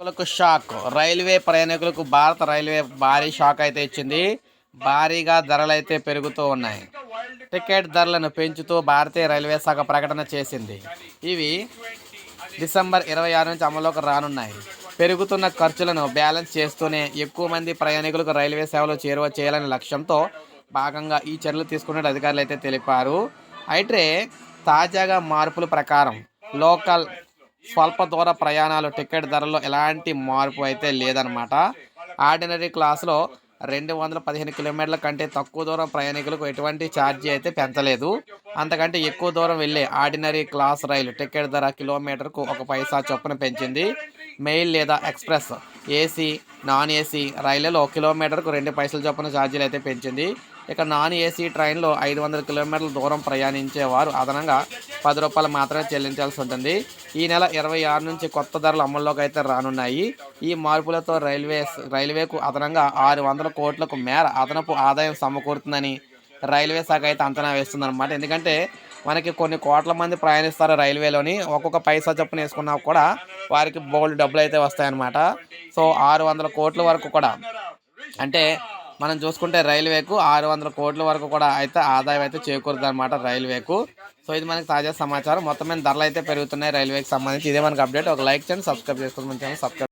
ప్రయాణికులకు shock. Railway ప్రయాణికులకు భారత రైల్వే భారీ షాక్ అయితే ఇచ్చింది. భారీగా ధరలు అయితే పెరుగుతూ ఉన్నాయి. టికెట్ ధరలను పెంచుతూ భారతీయ రైల్వే శాఖ ప్రకటన చేసింది. ఇవి డిసెంబర్ ఇరవై ఆరు నుంచి అమలులోకి రానున్నాయి. పెరుగుతున్న ఖర్చులను బ్యాలెన్స్ చేస్తూనే ఎక్కువ మంది ప్రయాణికులకు రైల్వే సేవలు చేరువ చేయాలనే లక్ష్యంతో భాగంగా ఈ చర్యలు తీసుకున్నట్టు అధికారులు అయితే తెలిపారు. అయితే తాజాగా మార్పుల ప్రకారం లోకల్ స్వల్ప దూర ప్రయాణాలు టికెట్ ధరల్లో ఎలాంటి మార్పు అయితే లేదనమాట ఆర్డినరీ క్లాస్లో రెండు వందల పదిహేను కిలోమీటర్ల కంటే తక్కువ దూరం ప్రయాణికులకు ఎటువంటి ఛార్జీ అయితే పెంచలేదు. అంతకంటే ఎక్కువ దూరం వెళ్ళే ఆర్డినరీ క్లాస్ రైలు టికెట్ ధర కిలోమీటర్కు ఒక పైసా చొప్పున పెంచింది. మెయిల్ లేదా ఎక్స్ప్రెస్ ఏసీ నాన్ ఏసీ రైళ్ళలో కిలోమీటర్కు రెండు పైసల చొప్పున ఛార్జీలు అయితే పెంచింది. ఇక నాన్ ఏసీ ట్రైన్లో ఐదు వందల కిలోమీటర్ల దూరం ప్రయాణించేవారు అదనంగా పది రూపాయలు మాత్రమే చెల్లించాల్సి ఉంటుంది. ఈ నెల ఇరవై ఆరు నుంచి కొత్త ధరలు అమల్లోకి అయితే రానున్నాయి. ఈ మార్పులతో రైల్వే రైల్వేకు అదనంగా ఆరు వందల కోట్లకు మేర అదనపు ఆదాయం సమకూరుతుందని రైల్వే శాఖ అయితే అంచనా వేస్తుందన్నమాట. ఎందుకంటే మనకి కొన్ని కోట్ల మంది ప్రయాణిస్తారు రైల్వేలోని. ఒక్కొక్క పైసా చొప్పున వేసుకున్నా కూడా వారికి బోల్డ్ డబ్బులు అయితే వస్తాయన్నమాట. సో ఆరు వందల కోట్ల వరకు కూడా అంటే మనం చూసుకుంటే రైల్వేకు ఆరు వందల కోట్ల వరకు కూడా అయితే ఆదాయం అయితే చేకూరుతుంది అనమాట రైల్వేకు. సో ఇది మనకి తాజా సమాచారం మొత్తం మీద ధరలు అయితే పెరుగుతున్నాయి రైల్వేకి సంబంధించి ఇదే మనకి అప్డేట్ ఒక లైక్ చేయండి సబ్స్క్రైబ్ చేసుకోండి మన ఛానల్ సబ్స్క్రైబ్